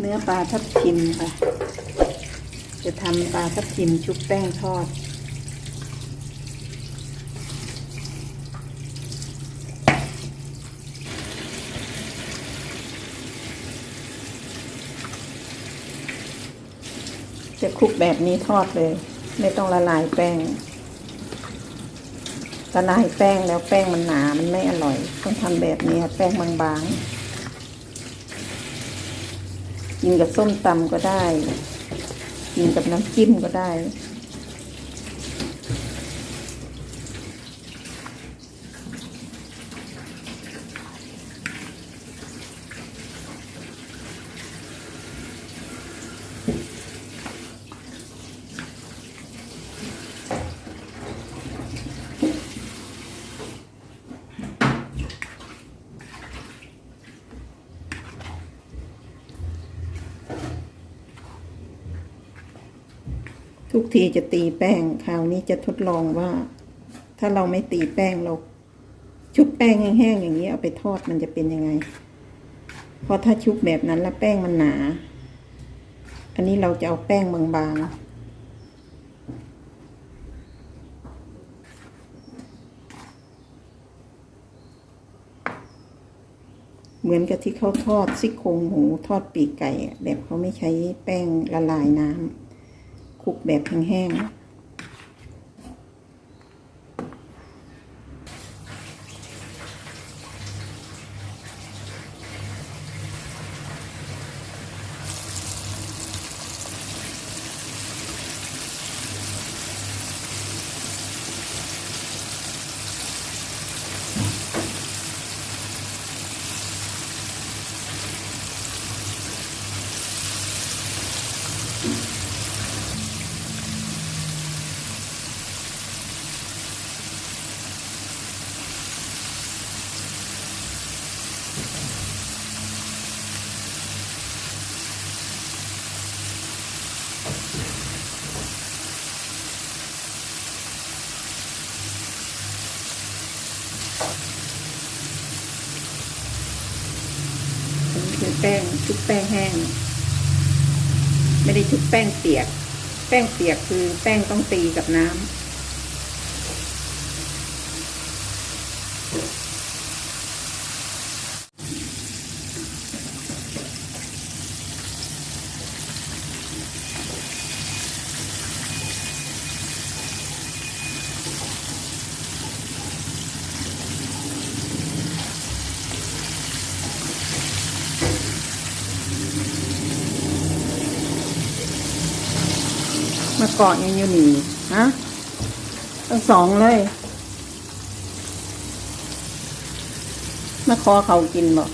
เนื้อปลาทับทิมค่ะ จะทำปลาทับทิมชุบแป้งทอด จะคลุกแบบนี้ทอดเลย ไม่ต้องละลายแป้งละลายแป้งแล้วแป้งมันหนา มันไม่อร่อย ต้องทำแบบนี้แป้งบางๆ กินกับส้มตำก็ได้ กินกับน้ำจิ้มก็ได้ ทุกทีจะตีแป้งคราวนี้จะทดลองว่า ถ้าเราไม่ตีแป้งเรา ชุบแป้งแห้งๆอย่างนี้เอาไปทอดมันจะเป็นยังไง เพราะถ้าชุบแบบนั้นแล้วแป้งมันหนา อันนี้เราจะเอาแป้งบางๆเหมือนกับที่เขาทอดซี่โครงหมูทอดปีกไก่อะแบบเขาไม่ใช้แป้งละลายน้ำ คุกแบบแห้งๆ คือแป้งชุบแป้งแห้ง ไม่ได้ชุบแป้งเปียก แป้งเปียกคือแป้งต้องตีกับน้ำ มาเกาะยังอยู่นี่ฮะตั้งสองเลย มาคอเขากินบอก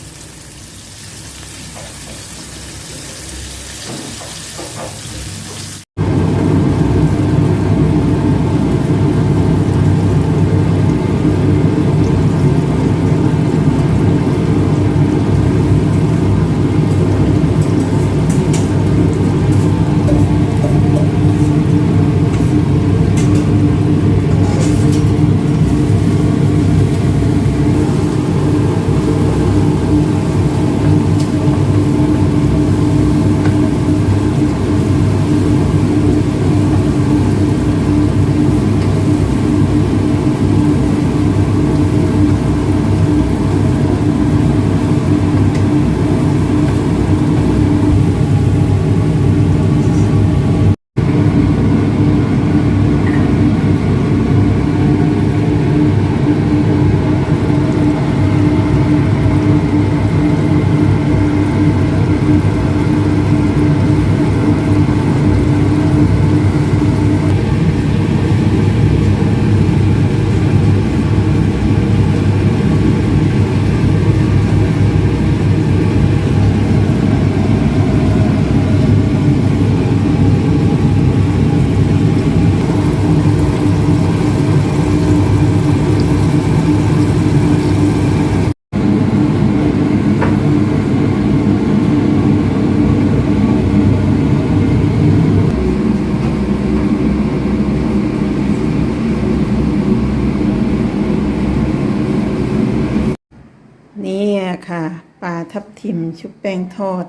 นี่อะค่ะ ปลา ทับทิมชุบแป้งทอด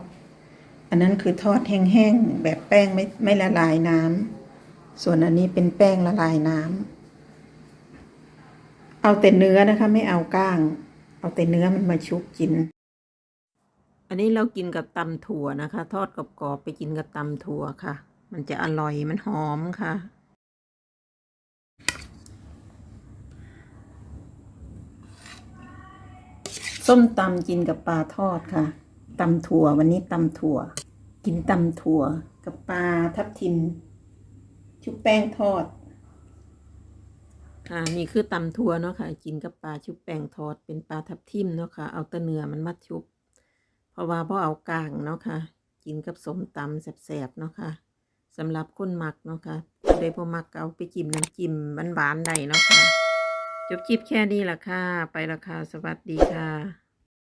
อันนั้นคือทอดแห้งๆแบบแป้งไม่ไม่ละลายน้ำส่วนอันนี้เป็นแป้งละลายน้ำเอาแต่เนื้อนะคะ ไม่เอาก้าง เอาแต่เนื้อมันมาชุบกิน อันนี้เรากินกับตำถั่วนะคะ ทอดกรอบๆไปกินกับตำถั่วค่ะ มันจะอร่อยมันหอมค่ะ ส้มตำกินกับปลาทอดค่ะตำถั่ววันนี้ตำถั่ว กินตำถั่วกับปลาทับทิม ชุบแป้งทอด ค่ะ นี่คือตำถั่วเนาะค่ะ กินกับปลาชุบแป้งทอด เป็นปลาทับทิมเนาะค่ะ เอาตะเนื้อมันมาชุบ เพราะว่าพ่เอากลางเนาะค่ะ กินกับสมตำแสบๆเนาะค่ะสำหรับคนมักเนาะค่ะผู้ใดบ่มักก็เอาไปจิ้มน้ำจิ้มหวานๆได้เนาะค่ะ จบคลิปแค่นี้ละค่ะ ไปละค่ะ สวัสดีค่ะ